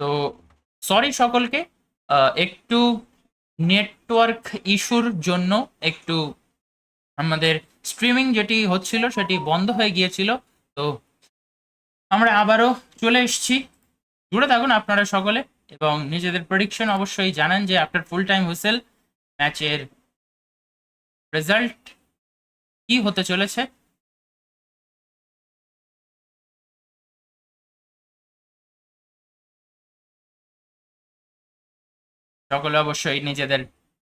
তো সরি সকলকে একটু নেটওয়ার্ক ইস্যুর জন্য একটু আমাদের স্ট্রিমিং যেটি হচ্ছিল সেটি বন্ধ হয়ে গিয়েছিল। তো আমরা আবারও চলে এসেছি। জুড়ে থাকুন আপনারা সকলে এবং নিজেদের প্রেডিকশন অবশ্যই জানান যে আফটার ফুল টাইম হুইসেল ম্যাচের রেজাল্ট কি হতে চলেছে। সকলে অবশ্যই নিজেদের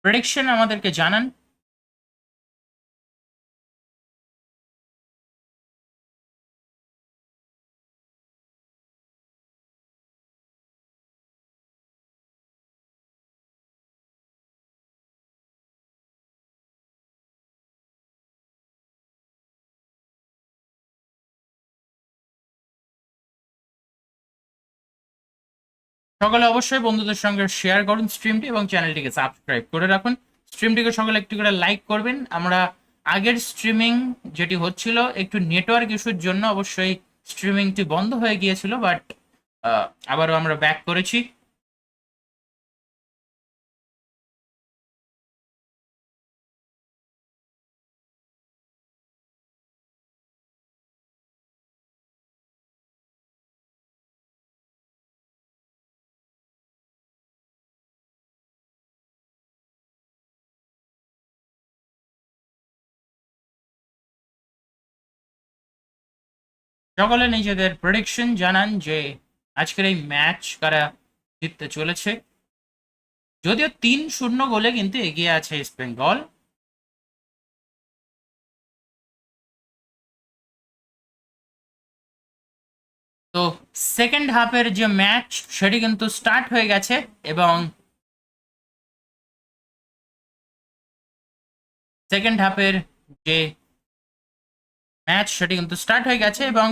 প্রেডিকশন আমাদেরকে জানান। সকলে অবশ্যই বন্ধুদের সঙ্গে শেয়ার করুন স্ট্রিমটি এবং চ্যানেলটিকে সাবস্ক্রাইব করে রাখুন। স্ট্রিমটিকে সকলে একটু করে লাইক করবেন। আমরা আগের স্ট্রিমিং যেটি হচ্ছিল একটু নেটওয়ার্ক ইস্যুর জন্য অবশ্যই স্ট্রিমিংটি বন্ধ হয়ে গিয়েছিল বাট আবারও আমরা ব্যাক করেছি। সকলে নিজেদের প্রেডিকশন জানান যে আজকের এই ম্যাচ কারা জিততে চলেছে। যদিও তিন শূন্য গোলে কিন্তু এগিয়ে আছে ইস্ট বেঙ্গল তো সেকেন্ড হাফের যে ম্যাচ সেটি কিন্তু স্টার্ট হয়ে গেছে এবং সেকেন্ড হাফের যে ম্যাচ সেটি কিন্তু স্টার্ট হয়ে গেছে এবং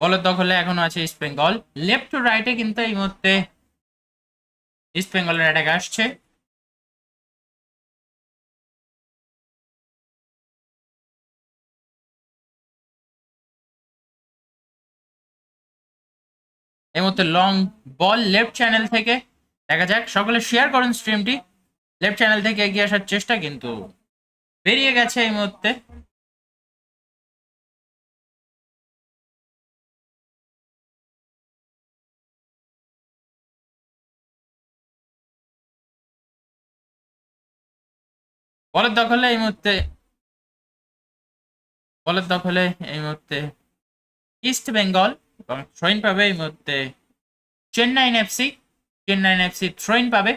বলের দখলে এখনও আছে ইস্ট বেঙ্গল লেফট টু রাইটে কিন্তু এই মুহূর্তে ইস্ট বেঙ্গলের অ্যাটাক আসছে। এই মুহূর্তে লং বল লেফট চ্যানেল থেকে দেখা যাক, সকলে শেয়ার করুন স্ট্রিমটি লেফট চ্যানেল থেকে এগিয়ে আসার চেষ্টা কিন্তু বেরিয়ে গেছে এই মুহূর্তে। বলের দখলে এই মুহূর্তে বলের দখলে এই মুহূর্তে ইস্ট বেঙ্গল এবং থ্রোইন পাবে এই মুহূর্তে Chennaiyin FC Chennaiyin FC throw in পাবে।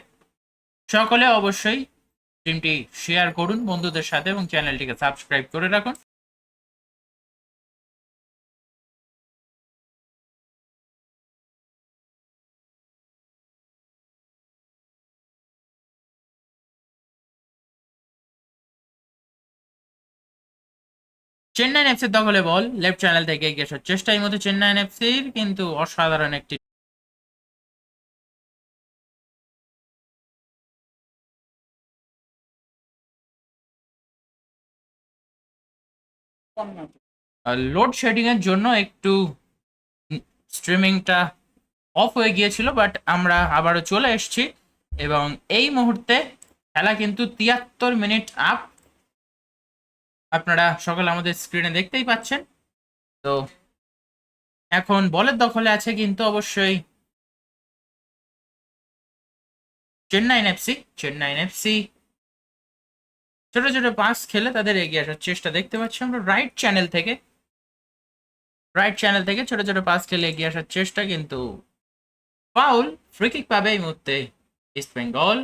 সকলে অবশ্যই স্ট্রিমটি শেয়ার করুন বন্ধুদের সাথে এবং চ্যানেলটিকে সাবস্ক্রাইব করে রাখুন। চেন্নাইন এফসির দখলে বল লেফট চ্যানেল থেকে এগিয়ে আসার চেষ্টা এই মধ্যে চেন্নাইন এফসির কিন্তু অসাধারণ একটি লোডশেডিং এর জন্য একটু স্ট্রিমিংটা অফ হয়ে গিয়েছিল বাট আমরা আবারও চলে এসেছি এবং এই মুহূর্তে খেলা কিন্তু তিয়াত্তর মিনিট আপ আপনারা সকলে আমাদের স্ক্রিনে দেখতেই পাচ্ছেন। তো এখন বলের দখলে আছে কিন্তু অবশ্যই চেন্নাইন এফসি চেন্নাইন এফসি ছোট ছোট পাস খেলে তাদের এগিয়ে আসার চেষ্টা দেখতে পাচ্ছি আমরা। রাইট চ্যানেল থেকে রাইট চ্যানেল থেকে ছোট ছোট পাস খেলে এগিয়ে আসার চেষ্টা কিন্তু ফাউল ফ্রিকিক পাবে এই মুহূর্তে ইস্ট বেঙ্গল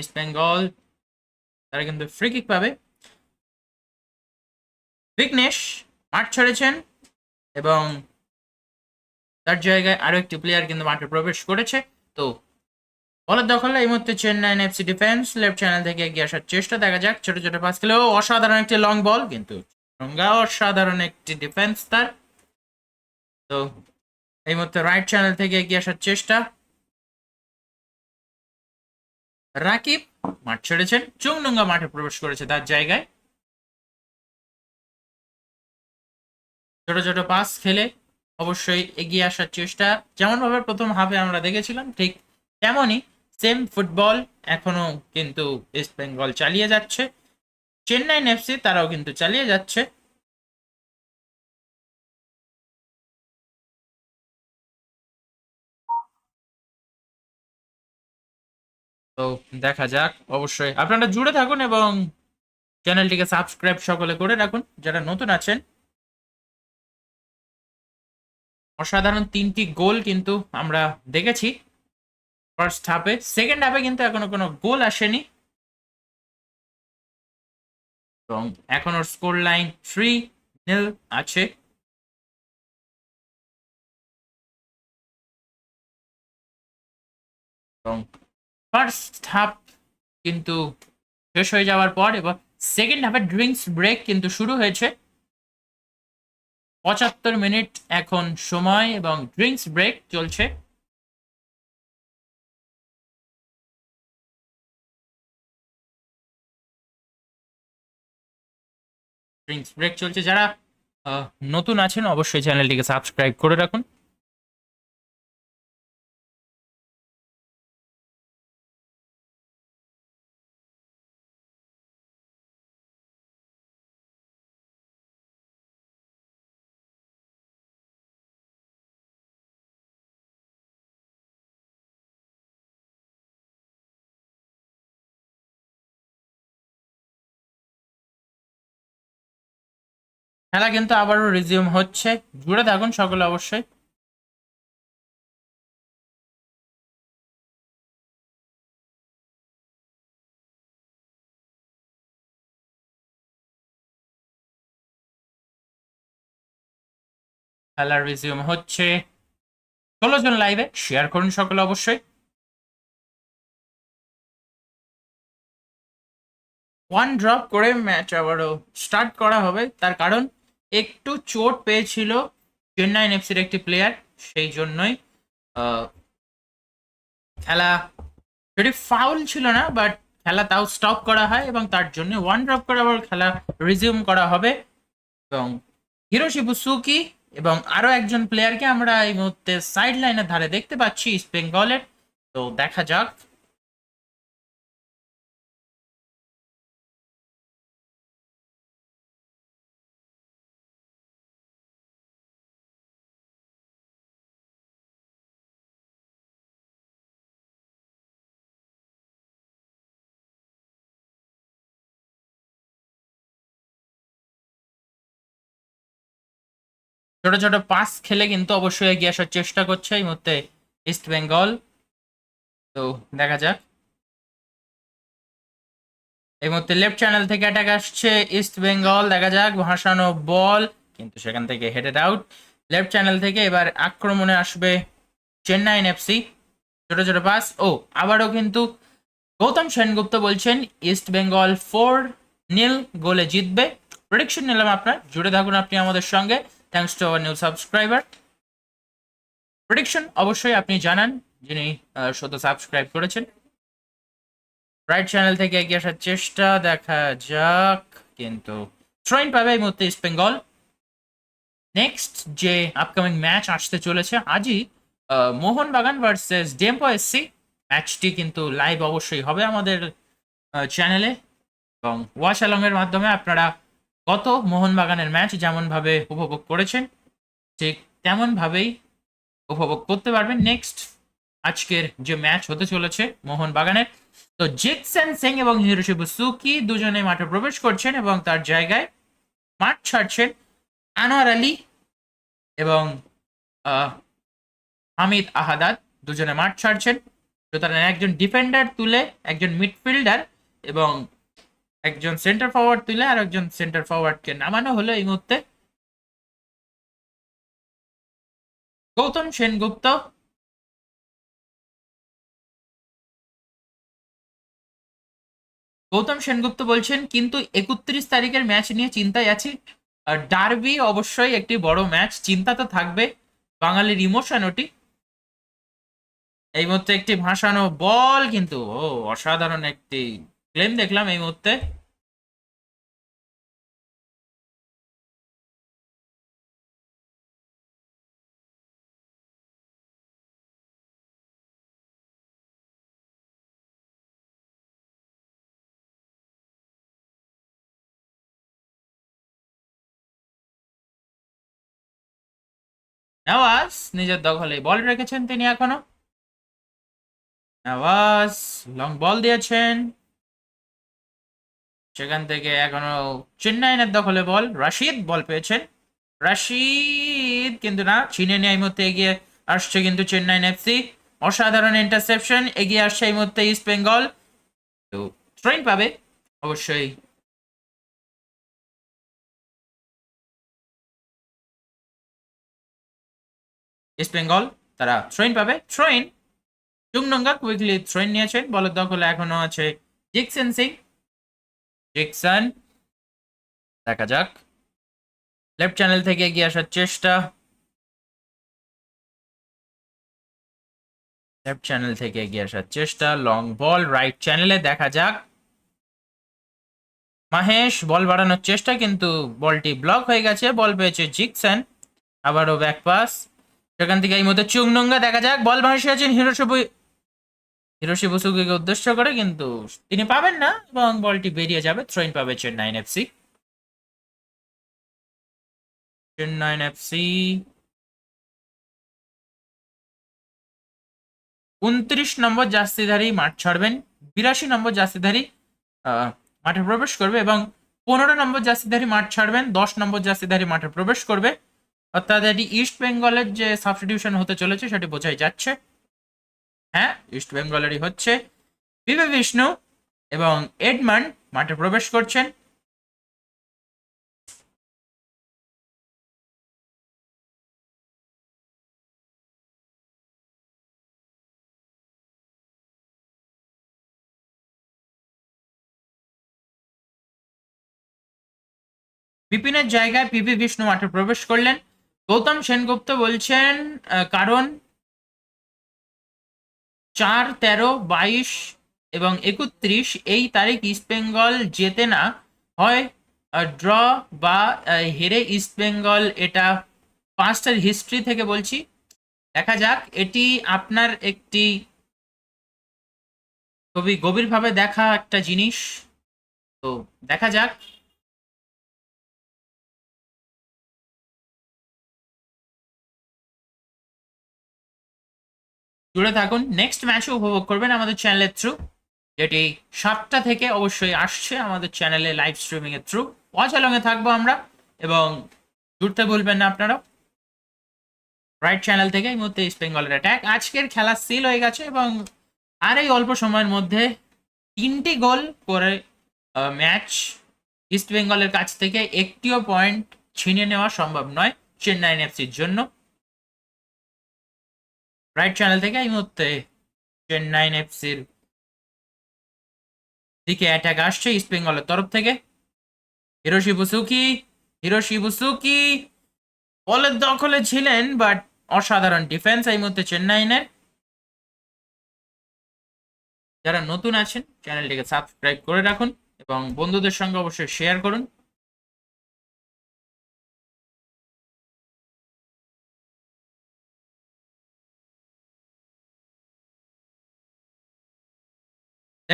ইস্ট বেঙ্গল তারা কিন্তু ফ্রিকিক পাবে। বিঘ্নেশ মাঠ ছেড়েছেন এবং তার জায়গায় আরও একটি প্লেয়ার কিন্তু মাঠে প্রবেশ করেছে। তো বলের দখলে এই মুহূর্তে Chennaiyin FC defence left channel থেকে এগিয়ে আসার চেষ্টা, দেখা যাক ছোট ছোট পাস খেলেও অসাধারণ একটি লং বল কিন্তু অসাধারণ একটি ডিফেন্স তার। তো এই মুহূর্তে রাইট চ্যানেল থেকে এগিয়ে আসার চেষ্টা। রাকিব মাঠ ছেড়েছেন চুংডুঙ্গা মাঠে প্রবেশ করেছে তার জায়গায়। ছোট ছোট পাস খেলে অবশ্যই এগিয়ে আসার চেষ্টা। যেমন ভাবে প্রথম হাফে আমরা দেখেছিলাম, ঠিক তেমনই সেম ফুটবল এখনও কিন্তু ইস্ট বেঙ্গল চালিয়ে যাচ্ছে। চেন্নাই এফসি তারাও কিন্তু চালিয়ে যাচ্ছে। তো দেখা যাক, অবশ্যই আপনারা জুড়ে থাকুন এবং চ্যানেলটিকে সাবস্ক্রাইব সকলে করে রাখুন। যারা নতুন আছেন অসাধারণ তিনটি গোল কিন্তু আমরা দেখেছি ফার্স্ট হাফে সেকেন্ড হাফে কিন্তু এখনও কোনো গোল আসেনি। এবং এখনও স্কোর লাইন থ্রি নীল আছে। এবং ফার্স্ট হাফ কিন্তু শেষ হয়ে যাওয়ার পর, এবার সেকেন্ড হাফে ড্রিঙ্কস ব্রেক কিন্তু শুরু হয়েছে। পঁচাত্তর মিনিট এখন সময় এবং ড্রিঙ্কস ব্রেক চলছে। ড্রিঙ্কস ব্রেক চলছে। যারা নতুন আছেন, অবশ্যই চ্যানেলটিকে সাবস্ক্রাইব করে রাখুন। খেলা কিন্তু আবারও রিজিউম হচ্ছে। জুড়ে থাকুন সকলে অবশ্যই। খেলা রিজিউম হচ্ছে। ষোলো জন লাইভে শেয়ার করুন সকলে অবশ্যই। ওয়ান ড্রপ করে ম্যাচ আবারও স্টার্ট করা হবে। তার কারণ একটু চোট পেয়েছিল চেন্নাই এফসির একটি প্লেয়ার সেই জন্যই খেলা যদি ফাউল ছিল না বাট খেলা তাও স্টপ করা হয় এবং তার জন্য ওয়ান ড্রপ করে আবার খেলা রিজিউম করা হবে। এবং হিরোশিবু সুকি এবং আরও একজন প্লেয়ারকে আমরা এই মুহূর্তে সাইড লাইনের ধারে দেখতে পাচ্ছি ইস্ট বেঙ্গলের তো দেখা যাক। ছোট ছোট পাস খেলে কিন্তু অবশ্যই এগিয়ে আসার চেষ্টা করছে এই মুহূর্তে ইস্ট বেঙ্গল তো দেখা যাক। এই মুহূর্তে লেফট চ্যানেল থেকে অ্যাটাক আসছে ইস্ট বেঙ্গল দেখা যাক, ভাসানো বল কিন্তু সেখান থেকে হেডেড আউট লেফট চ্যানেল থেকে এবার আক্রমণে আসবে চেন্নাই এফসি ছোট ছোট পাস ও, আবারও কিন্তু গৌতম সেনগুপ্ত বলছেন ইস্ট বেঙ্গল ফোর নীল গোলে জিতবে। প্রেডিকশন নিলাম আপনার, জুড়ে থাকুন আপনি আমাদের সঙ্গে। Thanks to our new subscriber prediction অবশ্যই আপনি জানান যিনি সদ্য সাবস্ক্রাইব করেছেন। রাইট চ্যানেল থেকে এগিয়ে আসার চেষ্টা, দেখা যাক, কিন্তু থ্রোইন পাবে এই মুহূর্তে ইস্ট বেঙ্গল নেক্সট যে আপকামিং ম্যাচ আসতে চলেছে আজই মোহনবাগান ভার্সেস ডেম্পো এসসি ম্যাচটি কিন্তু লাইভ অবশ্যই হবে আমাদের চ্যানেলে এবং ওয়াশ অ্যালং এর মাধ্যমে আপনারা গত মোহনবাগানের ম্যাচ যেমনভাবে উপভোগ করেছেন, ঠিক তেমনভাবেই উপভোগ করতে পারবেন নেক্সট আজকের যে ম্যাচ হতে চলেছে মোহনবাগানের। তো জিতসেন সিং এবং হিরোশিবু সুকি দুজনে মাঠে প্রবেশ করছেন এবং তার জায়গায় মাঠ ছাড়ছেন আনোয়ার আলী এবং হামিদ আহাদাদ দুজনে মাঠ ছাড়ছেন। সুতরাং একজন ডিফেন্ডার তুলে একজন মিডফিল্ডার এবং একজন সেন্টার ফরওয়ার্ড তুলে আর একজন সেন্টার ফরওয়ার্ডকে নামানো হলো এই মুহূর্তে। গৌতম সেনগুপ্ত। গৌতম সেনগুপ্ত বলছেন, কিন্তু একত্রিশ তারিখের ম্যাচ নিয়ে চিন্তায় আছি। ডার্বি অবশ্যই একটি বড় ম্যাচ চিন্তা তো থাকবে। বাঙালির ইমোশন ওটি। এই মুহূর্তে একটি ভাসানো বল কিন্তু, ও, অসাধারণ একটি ক্লেম দেখলাম এই মুহূর্তে নওয়াজ নিজের দখলে বল রেখেছেন তিনি এখনও। নওয়াজ লং বল দিয়েছেন। সেখান থেকে এখনও চেন্নাইনের দখলে বল, রাশিদ বল পেয়েছেন রাশিদ কিন্তু না, চিনে নিয়ে এই মুহূর্তে এগিয়ে আসছে কিন্তু চেন্নাইন এফসি অসাধারণ ইন্টারসেপশন এগিয়ে আসছে এই মুহূর্তে ইস্ট বেঙ্গল তো ট্রেন পাবে, অবশ্যই। ইস্ট বেঙ্গল তারা ট্রেন পাবে। ট্রেন চুংনঙ্গা কুইকলি ট্রেন নিয়েছেন বলের দখলে এখনও আছে জিকসন সিং জিকসন দেখা যাক। লেফট চ্যানেল থেকে এগিয়ে আসার চেষ্টা। লেফট চ্যানেল থেকে এগিয়ে আসার চেষ্টা লং বল রাইট চ্যানেলে দেখা যাক। মাহেশ বল বাড়ানোর চেষ্টা, কিন্তু বলটি ব্লক হয়ে গেছে বল পেয়েছে জিকসন আবারও ব্যাক পাস সেখান থেকে এই মধ্যে চুংনঙ্গা, দেখা যাক বল ভাসিয়ে আছেন হিরোশিবু হিরোশি বসুকে উদ্দেশ্য করে কিন্তু তিনি পাবেন না এবং বলটি বেরিয়ে যাবে। থ্রোইন পাবে চেন্নাইন এফসি। চেন্নাইন এফসি উনত্রিশ নম্বর জাস্তিধারী মাঠ ছাড়বেন। বিরাশি নম্বর আহ, মাঠে প্রবেশ করবে এবং পনেরো নম্বর জাস্তিধারী মাঠ ছাড়বেন। দশ নম্বর জাস্তিধারী মাঠে প্রবেশ করবে। অর্থাৎ এটি ইস্ট বেঙ্গলের যে সাবস্টিটিউশন হতে চলেছে সেটি বোঝাই যাচ্ছে। হ্যাঁ ইস্ট বেঙ্গলেরই হচ্ছে। বিবে বিষ্ণু এবং এডমান মাঠে প্রবেশ করছেন। বিপিনের জায়গায় পিপি বিষ্ণু মাঠে প্রবেশ করলেন। গৌতম সেনগুপ্ত বলছেন কারণ চার, তেরো, বাইশ এবং একত্রিশ, এই তারিখ ইস্ট বেঙ্গল জেতে না হয়। ড্র বা হেরে ইস্ট বেঙ্গল এটা পাঁচটার হিস্ট্রি থেকে বলছি। দেখা যাক, এটি আপনার একটি খুবই গভীরভাবে দেখা একটা জিনিস। তো দেখা যাক। জুড়ে থাকুন। নেক্সট ম্যাচও উপভোগ করবেন আমাদের চ্যানেলের থ্রু যেটি সাতটা থেকে অবশ্যই আসছে আমাদের চ্যানেলে লাইভ স্ট্রিমিং এর থ্রু ওয়াচ অলংয়ে থাকব আমরা এবং জুড়তে ভুলবেন না আপনারা রাইট চ্যানেল থেকে এই মুহূর্তে ইস্ট বেঙ্গলের অ্যাটাক আজকের খেলা সিল হয়ে গেছে এবং আর এই অল্প সময়ের মধ্যে তিনটি গোল করে ম্যাচ ইস্ট বেঙ্গলের কাছ থেকে একটিও পয়েন্ট ছিনিয়ে নেওয়া সম্ভব নয় চেন্নাইন এফসির জন্য। রাইট চ্যানেল থেকে এই মুহূর্তে চেন্নাইন এফসির দিকে অ্যাটাক আসছে ইস্ট বেঙ্গলের তরফ থেকে। হিরোশি বুসুকি হিরোশি বুসুকি বলের দখলে ছিলেন বাট অসাধারণ ডিফেন্স এই মুহূর্তে চেন্নাইনের যারা নতুন আছেন চ্যানেলটিকে সাবস্ক্রাইব করে রাখুন এবং বন্ধুদের সঙ্গে অবশ্যই শেয়ার করুন।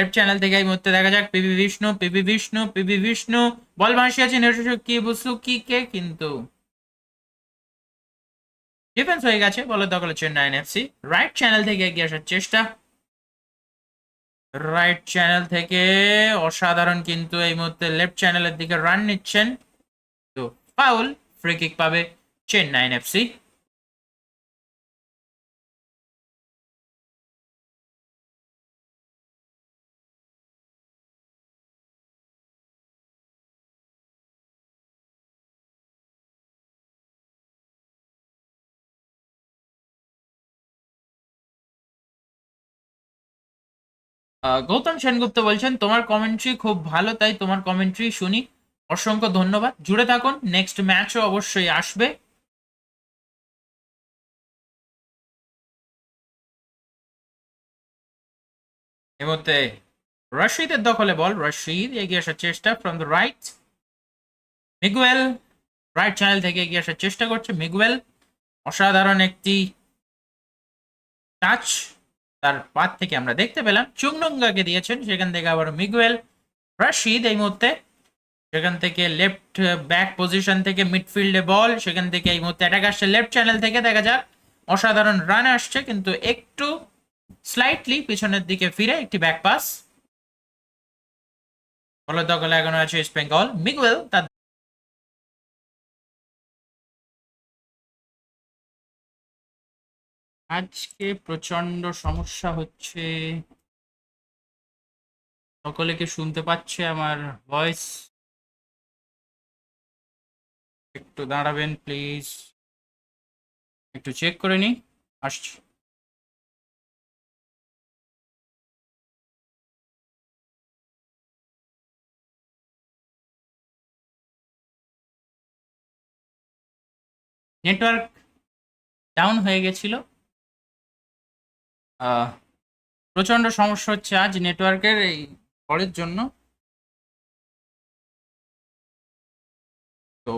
লেফট চ্যানেল থেকে এই মুহূর্তে দেখা যাক, PB Vishnu PB Vishnu PB Vishnu. Ball ভাসি আছে কি বুসুকি কে কিন্তু। ডিফেন্স হয়ে গেছে, বলে দখলে চেন্নাইন এফসি রাইট চ্যানেল থেকে এগিয়ে আসার চেষ্টা। রাইট চ্যানেল থেকে অসাধারণ কিন্তু এই মুহূর্তে লেফট চ্যানেলের দিকে রান নিচ্ছেন। তো ফাউল ফ্রি কিক পাবে চেন্নাইন এফসি গৌতম সেনগুপ্ত বলছেন, তোমার কমেন্ট্রি খুব ভালো, তাই তোমার কমেন্ট্রি শুনি। অসংখ্য ধন্যবাদ। জুড়ে থাকুন নেক্সট ম্যাচও অবশ্যই আসবে। মধ্যে রশিদের দখলে বল, রশিদ এগিয়ে আসার চেষ্টা from the right Miguel right channel থেকে এগিয়ে আসার চেষ্টা করছে মিগুয়েল। অসাধারণ একটি টাচ তার পাত থেকে আমরা দেখতে পেলাম চুংনঙ্গাকে দিয়েছেন, সেখান থেকে আবার মিগুয়েল রশিদ এই মুহূর্তে। সেখান থেকে লেফট ব্যাক পজিশন থেকে মিডফিল্ডে বল সেখান থেকে এই মুহূর্তে অ্যাটাক আসছে। লেফট চ্যানেল থেকে দেখা যাক, অসাধারণ রান আসছে, কিন্তু একটু স্লাইটলি পিছনের দিকে ফিরে একটি ব্যাক পাস বলের দখলে এখনও আছে ইস্ট বেঙ্গল মিগুয়েল তার আজকে প্রচণ্ড সমস্যা হচ্ছে। সকলে কি শুনতে পাচ্ছে আমার ভয়েস একটু দাঁড়াবেন প্লিজ একটু চেক করে নি আসছি। নেটওয়ার্ক ডাউন হয়ে গেছিল। আহ, প্রচণ্ড সমস্যা হচ্ছে আজ নেটওয়ার্কের এই পরের জন্য। তো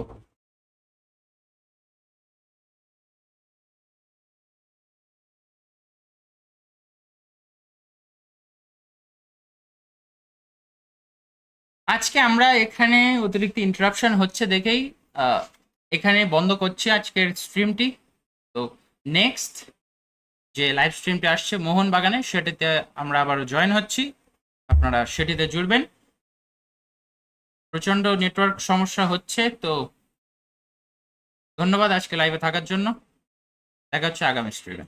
আজকে আমরা এখানে অতিরিক্ত ইন্টারাপশন হচ্ছে দেখেই এখানে বন্ধ করছি আজকের স্ট্রিমটি তো নেক্সট যে লাইভ স্ট্রিমটি আসছে মোহন বাগানে সেটিতে আমরা আবার জয়েন হচ্ছি। আপনারা সেটিতে জুড়বেন। প্রচণ্ড নেটওয়ার্ক সমস্যা হচ্ছে, তো ধন্যবাদ আজকে লাইভে থাকার জন্য। দেখা হচ্ছে আগামী স্ট্রিমে